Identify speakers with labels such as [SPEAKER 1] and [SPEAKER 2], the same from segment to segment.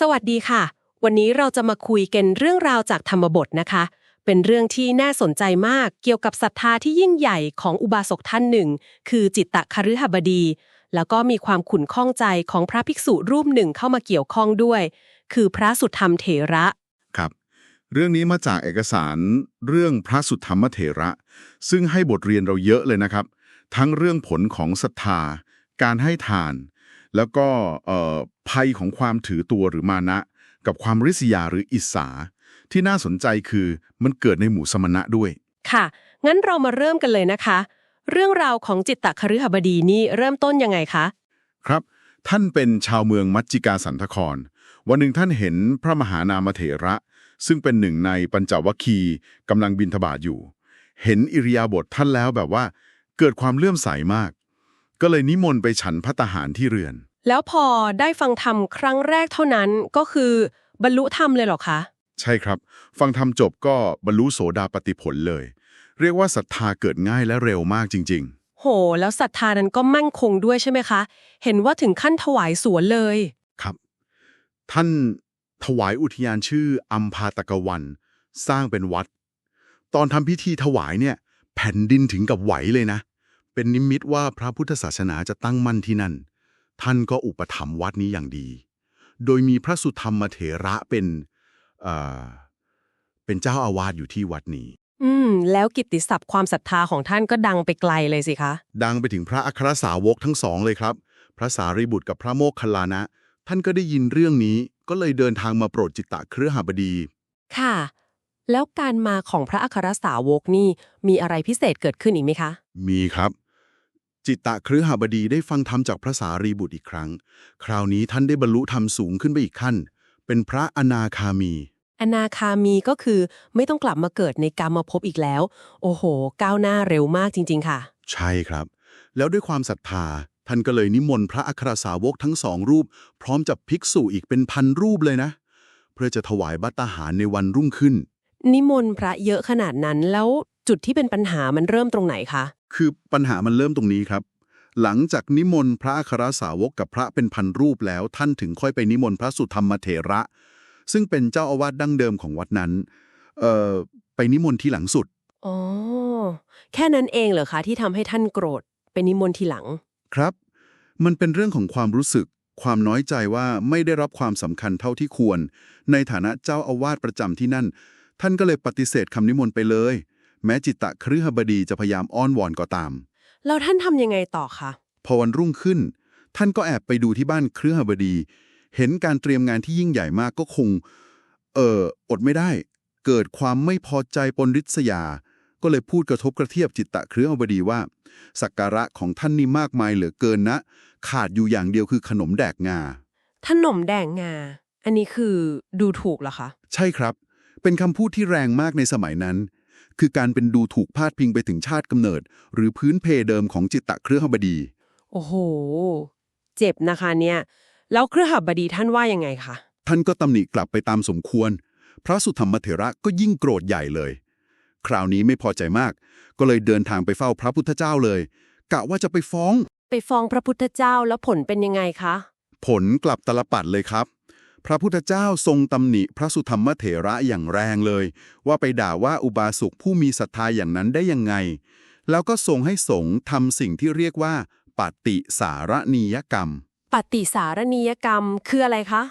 [SPEAKER 1] สวัสดีค่ะ วันนี้เราจะมาคุยกันเรื่องราวจากธรรมบทนะคะ เป็นเรื่องที่น่าสนใจมากเกี่ยวกับศรัทธาที่ยิ่งใหญ่ของอุบาสกท่านหนึ่ง คือจิตตะคฤหบดี แล้วก็มีความขุ่นข้องใจของพระภิกษุรูปหนึ่งเข้ามาเกี่ยวข้องด้วย คือพระสุธรรมเถระ
[SPEAKER 2] ครับ เรื่องนี้มาจากเอกสารเรื่องพระสุธรรมเถระ ซึ่งให้บทเรียนเราเยอะเลยนะครับ ทั้งเรื่องผลของศรัทธา การให้ทาน แล้วก็เอ่อภัยของความถือตัวหรือมานะ กับความริษยาหรืออิสา ที่น่าสนใจคือมันเกิดในหมู่สมณะด้วย
[SPEAKER 1] ค่ะ งั้นเรามาเริ่มกันเลยนะคะ เรื่องราวของจิตตคฤหบดีนี่เริ่มต้นยังไงคะ
[SPEAKER 2] ครับ ท่านเป็นชาวเมืองมัจจิกาสันทคร วันหนึ่งท่านเห็นพระมหานามเถระ ซึ่งเป็นหนึ่งในปัญจวัคคีย์กำลังบินทบาทอยู่ เห็นอิริยาบถท่านแล้วแบบว่า เกิดความเลื่อมใสมาก ก็เลยนิมนต์ไปฉันพัตตาหารที่เรือน
[SPEAKER 1] แล้วพอได้ฟังธรรมครั้งแรกเท่านั้นก็คือบรรลุธรรมเลยเหรอคะ
[SPEAKER 2] ใช่ครับ ฟังธรรมจบก็บรรลุโสดาปติผลเลย เรียกว่าศรัทธาเกิดง่ายและเร็วมากจริง
[SPEAKER 1] โห แล้วศรัทธานั้นก็มั่นคงด้วยใช่ไหมคะ เห็นว่าถึงขั้นถวายสวนเลย
[SPEAKER 2] ๆครับ ท่านถวายอุทยานชื่ออัมพาตกวัน สร้างเป็นวัด ตอนทำพิธีถวายเนี่ย แผ่นดินถึงกับไหวเลยนะ เป็นนิมิตว่าพระพุทธศาสนาจะตั้งมั่นที่นั่น ท่านก็อุปถัมภ์วัดนี้อย่างดี โดยมีพระสุธรรมเถระเป็นเอ่อเป็นเจ้าอาวาสอยู่ที่วัดนี้
[SPEAKER 1] อืม แล้วกิตติศัพท์ความศรัทธาของท่านก็ดังไปไกลเลยสิคะ
[SPEAKER 2] ดังไปถึงพระอัครสาวกทั้งสองเลยครับ พระสารีบุตรกับพระโมคคัลลานะ ท่านก็ได้ยินเรื่องนี้ก็เลยเดินทางมาโปรดจิตตะเครือหบดี
[SPEAKER 1] ค่ะแล้วการมาของพระอัครสาวกนี่มีอะไรพิเศษเกิดขึ้นอีกไหมคะ
[SPEAKER 2] มีครับ จิตตะเครือหบดีได้ฟังธรรมจากพระสารีบุตรอีกครั้ง คราวนี้ท่านได้บรรลุธรรมสูงขึ้นไปอีกขั้น เป็นพระอนาคามี
[SPEAKER 1] อนาคามีก็คือไม่ต้องกลับมาเกิดในกรรมภพอีกแล้ว โอ้โห ก้าวหน้าเร็วมากจริง ๆ ค่ะ
[SPEAKER 2] ใช่ครับ แล้วด้วยความศรัทธา ท่านก็เลยนิมนต์พระอัครสาวกทั้งสองรูป พร้อมจับภิกษุอีกเป็นพันรูปเลยนะ เพื่อจะถวายบัตตาหารในวันรุ่งขึ้น
[SPEAKER 1] นิมนต์พระเยอะขนาดนั้นแล้ว จุดที่เป็นปัญหามันเริ่มตรงไหนคะ
[SPEAKER 2] คือปัญหามันเริ่มตรงนี้ครับ หลังจากนิมนต์พระอัครสาวกกับพระเป็นพันรูปแล้ว ท่านถึงค่อยไปนิมนต์พระสุธรรมเถระ ซึ่งเป็นเจ้าอาวาสดั้งเดิมของวัดนั้นเอ่อไปนิมนต์ที่หลังสุด
[SPEAKER 1] อ๋อแค่นั้นเองเหรอคะที่ทำให้ท่านโกรธเป็นนิมนต์ทีหลัง
[SPEAKER 2] ครับ มันเป็นเรื่องของความรู้สึก ความน้อยใจว่าไม่ได้รับความสำคัญเท่าที่ควร ในฐานะเจ้าอาวาสประจำที่นั่น ท่านก็เลยปฏิเสธคำนิมนต์ไปเลย แม้จิตตะคฤหบดีจะพยายามอ้อนวอนก็ตาม
[SPEAKER 1] แล้วท่านทำยังไงต่อคะ
[SPEAKER 2] พอวันรุ่งขึ้น ท่านก็แอบไปดูที่บ้านเครือหบดี เห็นการเตรียมงานที่ยิ่งใหญ่มากก็คง เอออดไม่ได้ เกิดความไม่พอใจปนริษยา ก็เลยพูดกระทบกระเทียบจิตตะเครือหบดีว่า สักการะของท่านนี่มากมายเหลือเกินนะ ขาดอยู่อย่างเดียวคือขนมแดกงา
[SPEAKER 1] ขนมแดงงา อันนี้คือดูถูกเหรอคะ
[SPEAKER 2] ใช่ครับ เป็นคำพูดที่แรงมากในสมัยนั้น คือการเป็นดูถูกพาดพิงไปถึงชาติกำเนิด หรือพื้นเพเดิมของจิตตะเครือหบดี
[SPEAKER 1] โอ้โห เจ็บนะคะเนี่ย แล้วเครือหับบดีท่านว่ายังไงคะ
[SPEAKER 2] ท่านก็ตำหนิกลับไปตามสมควร พระสุธรรมเถระก็ยิ่งโกรธใหญ่เลย คราวนี้ไม่พอใจมาก ก็เลยเดินทางไปเฝ้าพระพุทธเจ้าเลย กะว่าจะไปฟ้อง
[SPEAKER 1] ไปฟ้องพระพุทธเจ้าแล้วผลเป็นยังไงคะ
[SPEAKER 2] ผลกลับตลปัดเลยครับ พระพุทธเจ้าทรงตำหนิพระสุธรรมเถระอย่างแรงเลย ว่าไปด่าว่าอุบาสกผู้มีศรัทธาอย่างนั้นได้ยังไง แล้วก็ทรงให้สงฆ์ทำสิ่งที่เรียกว่าปฏิสารณียกรรม
[SPEAKER 1] ปฏิสารณียกรรมคืออะไรคะ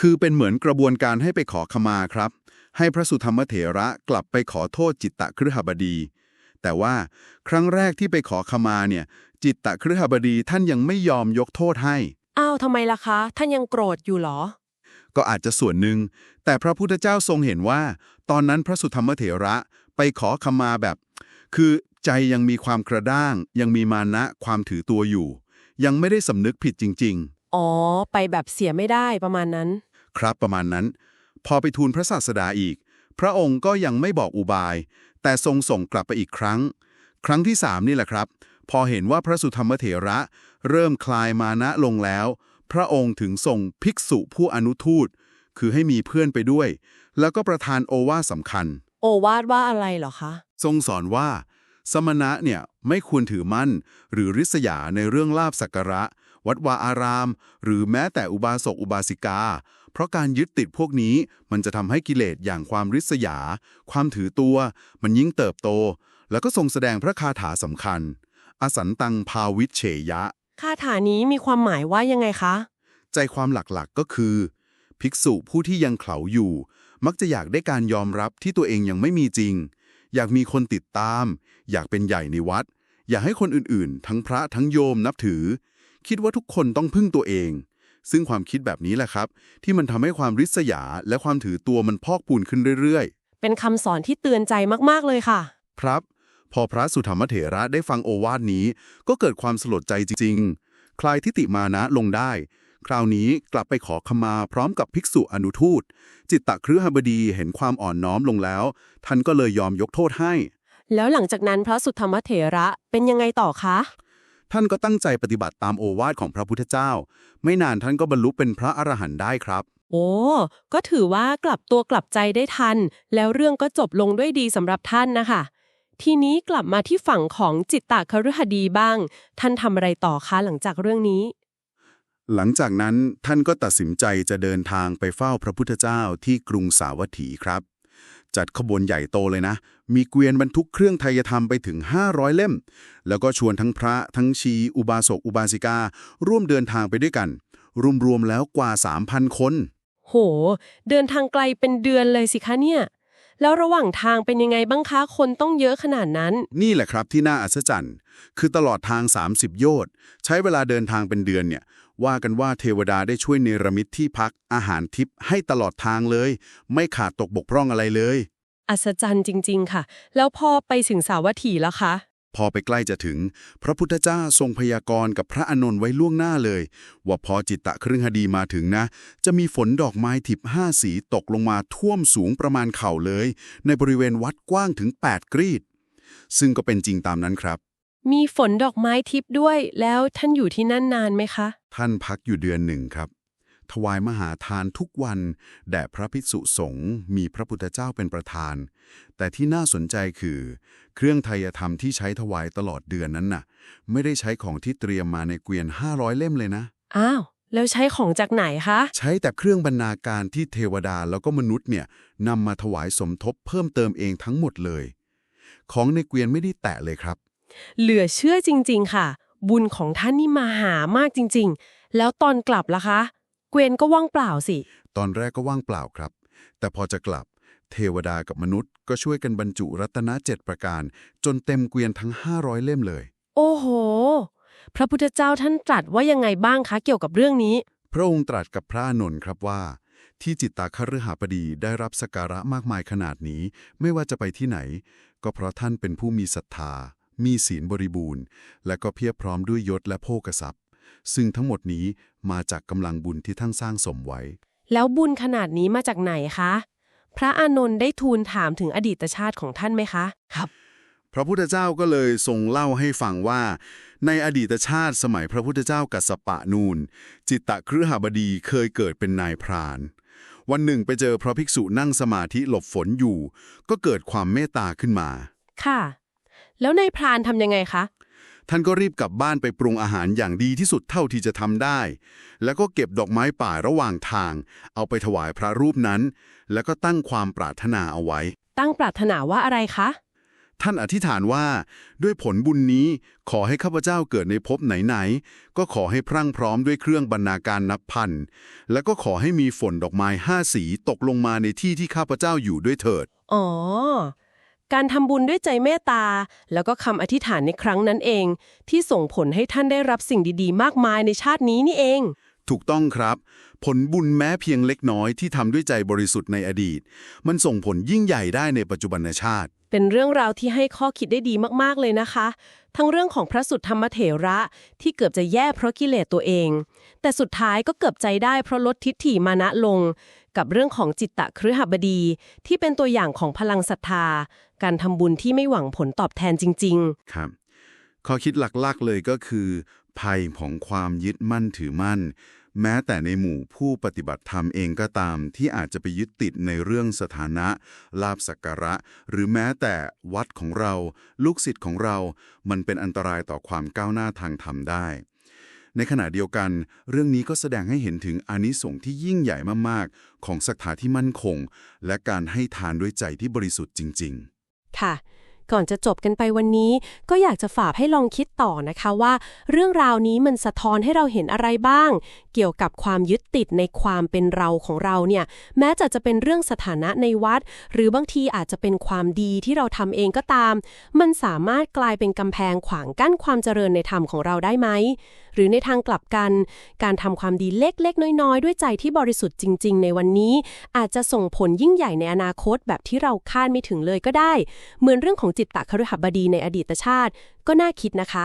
[SPEAKER 2] คือเป็นเหมือนกระบวนการให้ไปขอขมาครับ ให้พระสุธรรมเถระกลับไปขอโทษจิตตะคฤหบดี แต่ว่าครั้งแรกที่ไปขอขมาเนี่ย จิตตะคฤหบดีท่านยังไม่ยอมยกโทษให้
[SPEAKER 1] อ้าวทำไมล่ะคะ ท่านยังโกรธอยู่เหรอ
[SPEAKER 2] ก็อาจจะส่วนหนึ่ง แต่พระพุทธเจ้าทรงเห็นว่า ตอนนั้นพระสุธรรมเถระไปขอขมาแบบ คือใจยังมีความกระด้าง ยังมีมานะความถือตัวอยู่ ยังไม่ได้สำนึกผิดจริง
[SPEAKER 1] อ๋อ ไปแบบเสียไม่ได้ประมาณนั้น
[SPEAKER 2] ๆครับประมาณนั้น พอไปทูลพระศาสดาอีก พระองค์ก็ยังไม่บอกอุบาย แต่ทรงส่งกลับไปอีกครั้ง ครั้งที่สามนี่แหละครับ พอเห็นว่าพระสุธรรมเถระ เริ่มคลายมานะลงแล้ว พระองค์ถึงส่งภิกษุผู้อนุทูต คือให้มีเพื่อนไปด้วย แล้วก็ประทานโอวาทสำคัญ
[SPEAKER 1] โอวาดว่าอะไรเหรอคะ
[SPEAKER 2] ทรงสอนว่า สมณะเนี่ยไม่ควรถือมั่น หรือริษยาในเรื่องลาบสักการะ วัดวาอาราม หรือแม้แต่อุบาสกอุบาสิกา เพราะการยึดติดพวกนี้มันจะทำให้กิเลสอย่างความริษยา ความถือตัว มันยิ่งเติบโต แล้วก็ทรงแสดงพระคาถาสำคัญ อสันตังภาวิชเฉยะ
[SPEAKER 1] คาถานี้มีความหมายว่ายังไงคะ
[SPEAKER 2] ใจความหลักๆก็คือ ภิกษุผู้ที่ยังเขลาอยู่ มักจะอยากได้การยอมรับที่ตัวเองยังไม่มีจริง อยากมีคนติดตาม อยากเป็นใหญ่ในวัด อยากให้คนอื่นๆ ทั้งพระทั้งโยมนับถือ คิดว่าทุกคนต้องพึ่งตัวเอง ซึ่งความคิดแบบนี้แหละครับ ที่มันทำให้ความริษยาและความถือตัวมันพอกพูนขึ้นเรื่อย
[SPEAKER 1] เป็นคำสอนที่เตือนใจมากๆเลยค่ะ
[SPEAKER 2] ๆครับ พอพระสุธรรมเถระได้ฟังโอวาทนี้ ก็เกิดความสลดใจจริงๆ คลายทิติมานะลงได้ คราวนี้กลับไปขอขมาพร้อมกับภิกษุอนุทูต จิตตะครือหบดีเห็นความอ่อนน้อมลงแล้ว ท่านก็เลยยอมยกโทษให้
[SPEAKER 1] แล้วหลังจากนั้นพระสุธรรมเถระเป็นยังไงต่อคะ
[SPEAKER 2] ท่านก็ตั้งใจปฏิบัติตามโอวาทของพระพุทธเจ้า ไม่นานท่านก็บรรลุเป็นพระอรหันต์ได้ครับ
[SPEAKER 1] โอ้ ก็ถือว่ากลับตัวกลับใจได้ทัน แล้วเรื่องก็จบลงด้วยดีสำหรับท่านนะคะ ทีนี้กลับมาที่ฝั่งของจิตตะคฤหดีบ้าง ท่านทำอะไรต่อคะหลังจากเรื่องนี้
[SPEAKER 2] หลังจากนั้นท่านก็ตัดสินใจจะเดินทางไปเฝ้าพระพุทธเจ้าที่กรุงสาวัตถีครับ จัดขบวนใหญ่โตเลยนะ มีเกวียนบรรทุกเครื่องไทยธรรมไปถึง 500 เล่ม แล้วก็ชวนทั้งพระทั้งชี อุบาสกอุบาสิกา ร่วมเดินทางไปด้วยกัน รวมๆแล้วกว่า 3,000 คน
[SPEAKER 1] โห เดินทางไกลเป็นเดือนเลยสิคะเนี่ย แล้วระหว่างทางเป็นยังไงบ้างคะคนต้องเยอะขนาดนั้น
[SPEAKER 2] นี่แหละครับที่น่าอัศจรรย์ คือตลอดทาง 30 โยชน์ใช้เวลาเดินทางเป็นเดือนเนี่ย ว่ากันว่าเทวดาได้ช่วยเนรมิตที่พักอาหารทิพย์ให้ตลอดทางเลย ไม่ขาดตกบกพร่องอะไรเลย
[SPEAKER 1] อัศจรรย์จริง ๆ ค่ะ แล้วพอไปถึงสาวัตถีแล้วคะ
[SPEAKER 2] พอไปใกล้จะถึง พระพุทธเจ้าทรงพยากรณ์กับพระอานนท์ไว้ล่วงหน้าเลย ว่าพอจิตตะครึ่งหดีมาถึงนะ จะมีฝนดอกไม้ทิพย์ห้าสีตกลงมาท่วมสูงประมาณเข่าเลย ในบริเวณวัดกว้างถึง 8 กรีด ซึ่งก็เป็นจริงตามนั้นครับ
[SPEAKER 1] มีฝนดอกไม้ทิพย์ด้วย แล้วท่านอยู่ที่นั่นนานไหมคะ
[SPEAKER 2] ท่านพักอยู่เดือนหนึ่งครับ ถวายมหาทานทุกวันแด่พระภิกษุสงฆ์มีพระพุทธเจ้าเป็นประธาน แต่ที่น่าสนใจคือ เครื่องไทยธรรมที่ใช้ถวายตลอดเดือนนั้นน่ะ ไม่ได้ใช้ของที่เตรียมมาในเกวียน 500 เล่มเลยนะ
[SPEAKER 1] อ้าว แล้วใช้ของจากไหนคะ
[SPEAKER 2] ใช้แต่เครื่องบรรณาการที่เทวดาแล้วก็มนุษย์เนี่ยนำมาถวายสมทบเพิ่มเติมเองทั้งหมดเลย ของในเกวียนไม่ได้แตะเลยครับ
[SPEAKER 1] เหลือเชื่อจริง ๆ ค่ะ บุญของท่านนี่มาหามากจริง ๆ แล้วตอนกลับล่ะคะ เกวียนก็ว่างเปล่าสิ
[SPEAKER 2] ตอนแรกก็ว่างเปล่าครับ แต่พอจะกลับ เทวดากับมนุษย์ก็ช่วยกันบรรจุรัตนเจ็ดประการ จนเต็มเกวียนทั้ง 500 เล่มเลย
[SPEAKER 1] โอ้โห พระพุทธเจ้าท่านตรัสว่ายังไงบ้างคะเกี่ยวกับเรื่องนี้
[SPEAKER 2] พระองค์ตรัสกับพระอานนท์ครับว่า ที่จิตตาคฤหบดีได้รับสกการะมากมายขนาดนี้ ไม่ว่าจะไปที่ไหน ก็เพราะท่านเป็นผู้มีศรัทธา มีศีลบริบูรณ์ และก็เพียบพร้อมด้วยยศและโภกทรัพย์ ซึ่งทั้งหมดนี้มาจากกำลังบุญที่ท่านสร้างสมไว้
[SPEAKER 1] แล้วบุญขนาดนี้มาจากไหนคะ พระอานนท์ได้ทูลถามถึงอดีตชาติของท่านไหมคะ ครับ
[SPEAKER 2] พระพุทธเจ้าก็เลยทรงเล่าให้ฟังว่า ในอดีตชาติสมัยพระพุทธเจ้ากัสสปะนูนจิตตะคฤหบดีเคยเกิดเป็นนายพรานวันหนึ่งไปเจอพระภิกษุนั่งสมาธิหลบฝนอยู่ ก็เกิดความเมตตาขึ้นมา
[SPEAKER 1] ค่ะ แล้วนายพรานทำยังไงคะ
[SPEAKER 2] ท่านก็รีบกลับบ้านไปปรุงอาหารอย่างดีที่สุดเท่าที่จะทำได้ แล้วก็เก็บดอกไม้ป่าระหว่างทาง เอาไปถวายพระรูปนั้น แล้วก็ตั้งความปรารถนาเอาไว้
[SPEAKER 1] ตั้งปรารถนาว่าอะไรคะ
[SPEAKER 2] ท่านอธิษฐานว่า ด้วยผลบุญนี้ขอให้ข้าพเจ้าเกิดในภพไหนๆก็ขอให้พรั่งพร้อมด้วยเครื่องบรรณาการนับพันแล้วก็ขอให้มีฝนดอกไม้ห้าสีตกลงมาในที่ที่ข้าพเจ้าอยู่ด้วยเถิด
[SPEAKER 1] อ๋อ การทำบุญด้วยใจเมตตา แล้วก็คำอธิษฐานในครั้งนั้นเอง ที่ส่งผลให้ท่านได้รับสิ่งดีๆ มากมายในชาตินี้นี่เอง
[SPEAKER 2] ถูกต้องครับ ผลบุญแม้เพียงเล็กน้อยที่ทำด้วยใจบริสุทธิ์ในอดีต มันส่งผลยิ่งใหญ่ได้ในปัจจุบันชาติ
[SPEAKER 1] เป็นเรื่องราวที่ให้ข้อคิดได้ดีมากๆเลยนะคะ ทั้งเรื่องของพระสุทธรรมเถระที่เกือบจะแย่เพราะกิเลสตัวเอง แต่สุดท้ายก็เกือบใจได้เพราะลดทิฏฐิมานะลง กับเรื่องของจิตตะคฤหบดี ที่เป็นตัวอย่างของพลังศรัทธา การทำบุญที่ไม่หวังผลตอบแทนจริง ๆ
[SPEAKER 2] ครับ ข้อคิดหลักๆเลยก็คือ ภัยของความยึดมั่นถือมั่น แม้แต่ในหมู่ผู้ปฏิบัติธรรมเองก็ตาม ที่อาจจะไปยึดติดในเรื่องสถานะ ลาบสักการะ หรือแม้แต่วัดของเรา ลูกศิษย์ของเรา มันเป็นอันตรายต่อความก้าวหน้าทางธรรมได้ ในขณะเดียวกัน เรื่องนี้ก็แสดงให้เห็นถึงอานิสงส์ที่ยิ่งใหญ่มากๆ ของศรัทธาที่มั่นคง และการให้ทานด้วยใจที่บริสุทธิ์จริง ๆ
[SPEAKER 1] ค่ะ ก่อนจะจบกันไปวันนี้ ก็อยากจะฝากให้ลองคิดต่อนะคะว่า เรื่องราวนี้มันสะท้อนให้เราเห็นอะไรบ้าง เกี่ยวกับความยึดติดในความเป็นเราของเราเนี่ย แม้จะจะเป็นเรื่องสถานะในวัด หรือบางทีอาจจะเป็นความดีที่เราทำเองก็ตาม มันสามารถกลายเป็นกำแพงขวางกั้นความเจริญในธรรมของเราได้ไหมหรือในทางกลับกัน การทำความดีเล็กๆ น้อยๆ ด้วยใจที่บริสุทธิ์จริง ๆ ในวันนี้ อาจจะส่งผลยิ่งใหญ่ในอนาคตแบบที่เราคาดไม่ถึงเลยก็ได้ เหมือนเรื่องของจิตตะคฤหบดีในอดีตชาติ ก็น่าคิดนะคะ